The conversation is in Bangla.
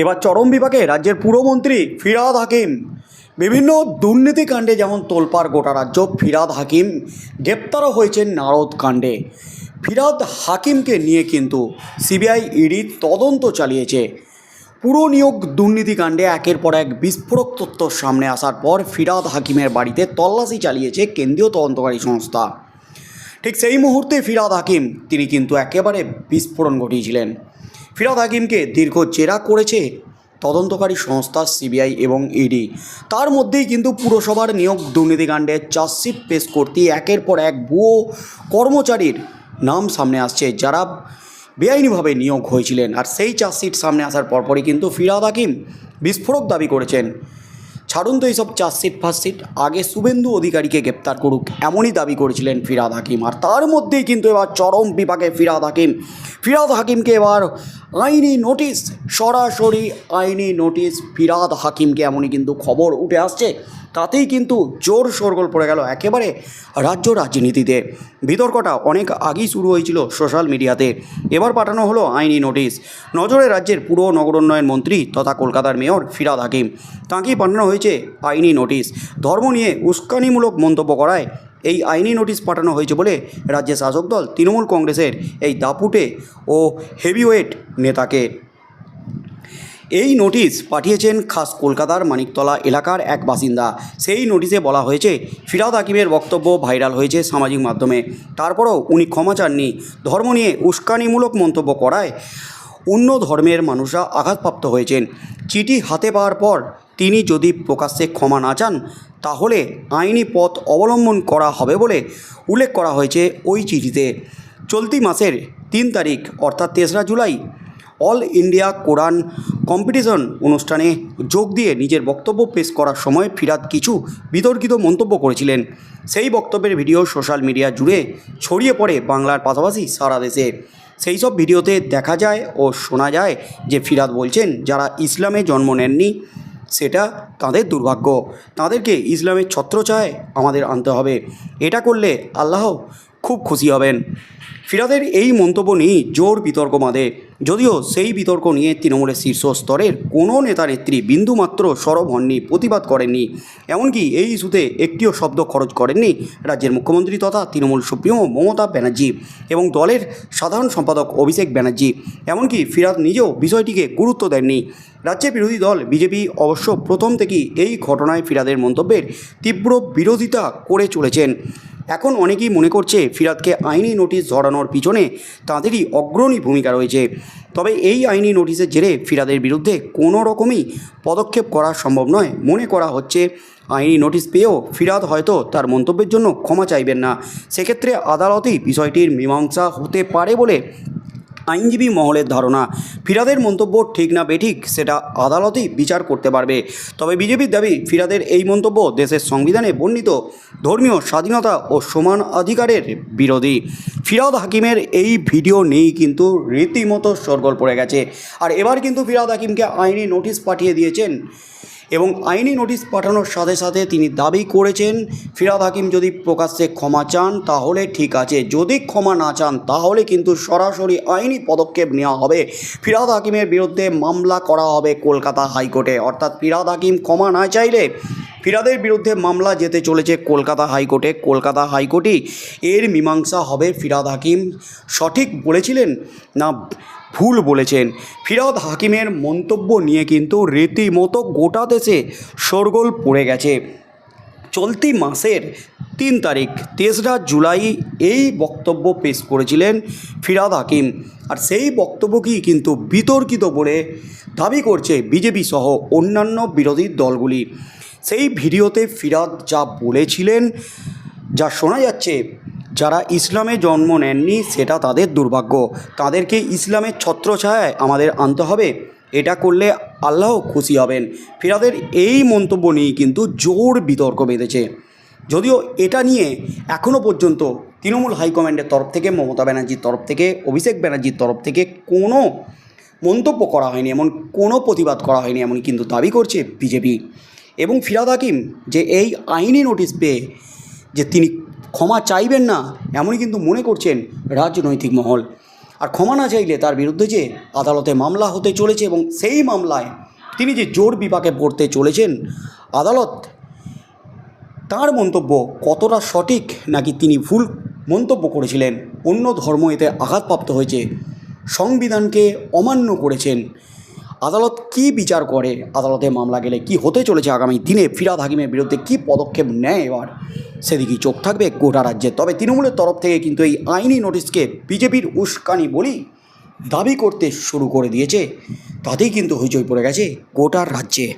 এবার চরম বিভাগে রাজ্যের পুরমন্ত্রী ফিরাদ হাকিম। বিভিন্ন দুর্নীতিকাণ্ডে যেমন তোলপাড় গোটা রাজ্য, ফিরাদ হাকিম গ্রেপ্তারও হয়েছেন নারদ কাণ্ডে। ফিরাদ হাকিমকে নিয়ে কিন্তু সিবিআই ইডি তদন্ত চালিয়েছে। পুরো নিয়োগ দুর্নীতিকাণ্ডে একের পর এক বিস্ফোরক তথ্য সামনে আসার পর ফিরাদ হাকিমের বাড়িতে তল্লাশি চালিয়েছে কেন্দ্রীয় তদন্তকারী সংস্থা। ঠিক সেই মুহূর্তে ফিরাদ হাকিম, তিনি কিন্তু একেবারে বিস্ফোরণ ঘটিয়েছিলেন। ফিরাদ হাকিমকে দীর্ঘ জেরা করেছে তদন্তকারী সংস্থা সিবিআই এবং ইডি। তার মধ্যেই কিন্তু পুরসভার নিয়োগ দুর্নীতিকাণ্ডে চার্জশিট পেশ করতে একের পর এক ভুয়ো কর্মচারীর নাম সামনে আসছে, যারা বেআইনিভাবে নিয়োগ হয়েছিলেন। আর সেই চার্জশিট সামনে আসার পরপরই কিন্তু ফিরাদ হাকিম বিস্ফোরক দাবি করেছেন। ছাড়ুন তো এইসব চার্জশিট ফার্স্টশিট আগে শুভেন্দু অধিকারীকে গ্রেপ্তার করুক, এমনই দাবি করেছিলেন ফিরাদ হাকিম। আর তার মধ্যেই কিন্তু এবার চরম বিভাগে ফিরাদ হাকিম। ফিরাদ হাকিমকে এবার আইনি নোটিশ, সরাসরি আইনি নোটিশ ফিরাদ হাকিমকে, এমনই কিন্তু খবর উঠে আসছে। তাতেই কিন্তু জোর শোরগোল পড়ে গেল একেবারে রাজ্য রাজনীতিতে। বিতর্কটা অনেক আগেই শুরু হয়েছিল সোশ্যাল মিডিয়াতে। এবার পাঠানো হলো আইনি নোটিশ। নজরে রাজ্যের পুর নগরোন্নয়ন মন্ত্রী তথা কলকাতার মেয়র ফিরাদ হাকিম। তাঁকেই পাঠানো হয়েছে আইনি নোটিশ। ধর্ম নিয়ে উস্কানিমূলক মন্তব্য করায় এই আইনি নোটিশ পাঠানো হয়েছে বলে রাজ্যের শাসক দল তৃণমূল কংগ্রেসের এই দাপুটে ও হেভিওয়েট নেতাকে। এই নোটিশ পাঠিয়েছেন খাস কলকাতার মানিকতলা এলাকার এক বাসিন্দা। সেই নোটিশে বলা হয়েছে, ফিরাদ হাকিমের বক্তব্য ভাইরাল হয়েছে সামাজিক মাধ্যমে। তারপরও উনি ক্ষমা চাননি। ধর্ম নিয়ে উস্কানিমূলক মন্তব্য করায় অন্য ধর্মের মানুষরা আঘাতপ্রাপ্ত হয়েছেন। চিঠি হাতে পাওয়ার পর তিনি যদি প্রকাশ্যে ক্ষমা না চান, তাহলে আইনি পথ অবলম্বন করা হবে বলে উল্লেখ করা হয়েছে ওই চিঠিতে। চলতি মাসের তিন তারিখ, অর্থাৎ তেসরা জুলাই অল ইন্ডিয়া কোরআন কম্পিটিশন অনুষ্ঠানে যোগ দিয়ে নিজের বক্তব্য পেশ করার সময় ফিরাদ কিছু বিতর্কিত মন্তব্য করেছিলেন। সেই বক্তব্যের ভিডিও সোশ্যাল মিডিয়া জুড়ে ছড়িয়ে পড়ে বাংলার পাশাপাশি সারা দেশে। সেই সব ভিডিওতে দেখা যায় ও শোনা যায় যে ফিরাদ বলছেন, যারা ইসলামে জন্ম নেননি, সেটা তাদের দুর্ভাগ্য। তাদেরকে ইসলামের ছত্রছায় আমাদের আনতে হবে। এটা করলে আল্লাহ খুব খুশি হবেন। ফিরাদের এই মন্তব্য নিয়েই জোর বিতর্ক বাঁধে। যদিও সেই বিতর্ক নিয়ে তৃণমূলের শীর্ষ স্তরের কোনো নেতা নেত্রী বিন্দুমাত্র সরব হননি, প্রতিবাদ করেননি। এমনকি এই ইস্যুতে একটিও শব্দ খরচ করেননি রাজ্যের মুখ্যমন্ত্রী তথা তৃণমূল সুপ্রিমো মমতা ব্যানার্জি এবং দলের সাধারণ সম্পাদক অভিষেক ব্যানার্জি। এমনকি ফিরাদ নিজেও বিষয়টিকে গুরুত্ব দেননি। রাজ্যের বিরোধী দল বিজেপি অবশ্য প্রথম থেকেই এই ঘটনায় ফিরাদের মন্তব্যের তীব্র বিরোধিতা করে চলেছেন। এখন অনেকেই মনে করছে ফিরাদকে আইনি নোটিশ ধরানোর পিছনে তাদেরই অগ্রণী ভূমিকা রয়েছে। তবে এই আইনি নোটিশের জেরে ফিরাদের বিরুদ্ধে কোনো রকমই পদক্ষেপ করা সম্ভব নয় মনে করা হচ্ছে। আইনি নোটিশ পেয়েও ফিরাদ হয়তো তার মন্তব্যের জন্য ক্ষমা চাইবেন না। সেক্ষেত্রে আদালতেই বিষয়টির মীমাংসা হতে পারে বলে আইনজীবী মহলের ধারণা, ফিরাদের মন্তব্য ঠিক না বেঠিক সেটা আদালতই বিচার করতে পারবে। তবে বিজেপির দাবি, ফিরাদের এই মন্তব্য দেশের সংবিধানে বর্ণিত। ধর্মীয় স্বাধীনতা ও সমান অধিকারের বিরোধী। ফিরাদ হাকিমের এই ভিডিও নেই কিন্তু রীতিমতো সরগোল পড়ে গেছে। আর এবার কিন্তু ফিরাদ হাকিমকে আইনি নোটিশ পাঠিয়ে দিয়েছেন এবং আইনি নোটিশ পাঠানোর সাথে সাথে তিনি দাবি করেছেন, ফিরাদ হাকিম যদি প্রকাশ্যে ক্ষমা চান, তাহলে ঠিক আছে। যদি ক্ষমা না চান, তাহলে কিন্তু সরাসরি আইনি পদক্ষেপ নেওয়া হবে। ফিরাদ হাকিমের বিরুদ্ধে মামলা করা হবে কলকাতা হাইকোর্টে। অর্থাৎ ফিরাদ হাকিম ক্ষমা না চাইলে ফিরাদের বিরুদ্ধে মামলা যেতে চলেছে কলকাতা হাইকোর্টে। কলকাতা হাইকোর্টই এর মীমাংসা হবে ফিরাদ হাকিম। সঠিক বলেছিলেন না ভুল বলেছেন? ফিরাদ হাকিমের মন্তব্য নিয়ে কিন্তু রীতিমতো গোটা দেশে শোরগোল পড়ে গেছে। চলতি মাসের তিন তারিখ, তেসরা জুলাই এই বক্তব্য পেশ করেছিলেন ফিরাদ হাকিম। আর সেই বক্তব্যকেই কিন্তু বিতর্কিত বলে দাবি করছে বিজেপি সহ অন্যান্য বিরোধী দলগুলি। সেই ভিডিওতে ফিরাদ যা বলেছিলেন, যা শোনা যাচ্ছে, যারা ইসলামে জন্ম নেননি সেটা তাদের দুর্ভাগ্য। তাদেরকে ইসলামের ছত্রছায়ায় আমাদের আনতে হবে, এটা করলে আল্লাহ খুশি হবেন। ফিরাদের এই মন্তব্য নিয়ে কিন্তু জোর বিতর্ক বেঁধেছে। যদিও এটা নিয়ে এখনও পর্যন্ত তৃণমূল হাইকমান্ডের তরফ থেকে, মমতা ব্যানার্জির তরফ থেকে, অভিষেক ব্যানার্জির তরফ থেকে কোনো মন্তব্য করা হয়নি, এমন কোনো প্রতিবাদ করা হয়নি, এমন কিন্তু দাবি করছে বিজেপি। এবং ফিরাদ হাকিম যে এই আইনি নোটিশ পেয়ে যে তিনি ক্ষমা চাইবেন না, এমনই কিন্তু মনে করছেন রাজনৈতিক মহল। আর ক্ষমা না চাইলে তার বিরুদ্ধে যে আদালতে মামলা হতে চলেছে এবং সেই মামলায় তিনি যে জোর বিপাকে পড়তে চলেছেন, আদালত তার মন্তব্য কতটা সঠিক নাকি তিনি ভুল মন্তব্য করেছিলেন, অন্য ধর্ম এতে আঘাতপ্রাপ্ত হয়েছে, সংবিধানকে অমান্য করেছেন আদালত কি বিচার করে? আদালতে মামলা গেলে কি হতে চলেছে আগামী দিনে? ফিরাদ হাকিমের বিরুদ্ধে কি পদক্ষেপ নেয় এবার? সেদিকেই চোখ থাকবে গোটা রাজ্যে? তবে তৃণমূলের তরফ থেকে কিন্তু এই আইনি নোটিশকে বিজেপির উস্কানি বলি দাবি করতে শুরু করে দিয়েছে। তাতেই কিন্তু হইচই পড়ে গেছে গোটা রাজ্যে।